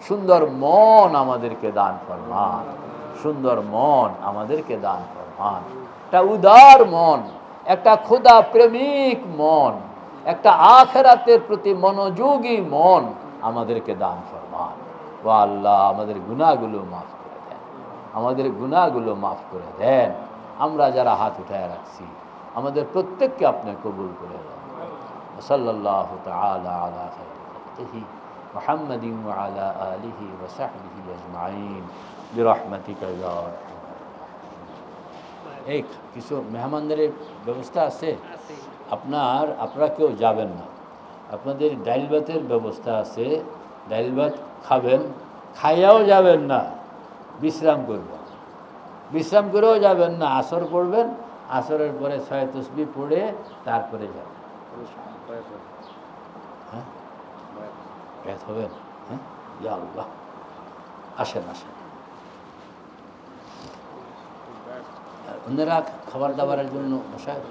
সুন্দর মন আমাদেরকে দান ফরমান। সুন্দর মন আমাদেরকে দান ফরমান। একটা উদার মন, একটা ক্ষুদা প্রেমিক মন, একটা আখেরাতের প্রতি মনোযোগী মন আমাদেরকে দান ফরমান। ও আল্লাহ, আমাদের গুণাগুলো মাফ করে দেন। আমাদের গুণাগুলো মাফ করে দেন। আমরা যারা হাত উঠায় রাখছি, আমাদের প্রত্যেককে আপনি কবুল করে দেন সাল্লাহ তালা আলা محمد وعلى آله وصحبه أجمعين برحمتك يا أرحم এই কিছু মেহমানদের ব্যবস্থা আছে আপনার আপনারা কেউ যাবেন না আপনাদের ডাইল ভাতের ব্যবস্থা আছে ডাইল ভাত খাবেন খাইয়াও যাবেন না বিশ্রাম করবেন বিশ্রাম করেও যাবেন না আসর পড়বেন আসরের পরে ছয় তসবি পড়ে তারপরে যাবেন হ্যাঁ ব্যাথ না হ্যাঁ? ইয়া আল্লাহ। আসেন আসেন। অন্যরা খাবার দাবারের জন্য বসায়?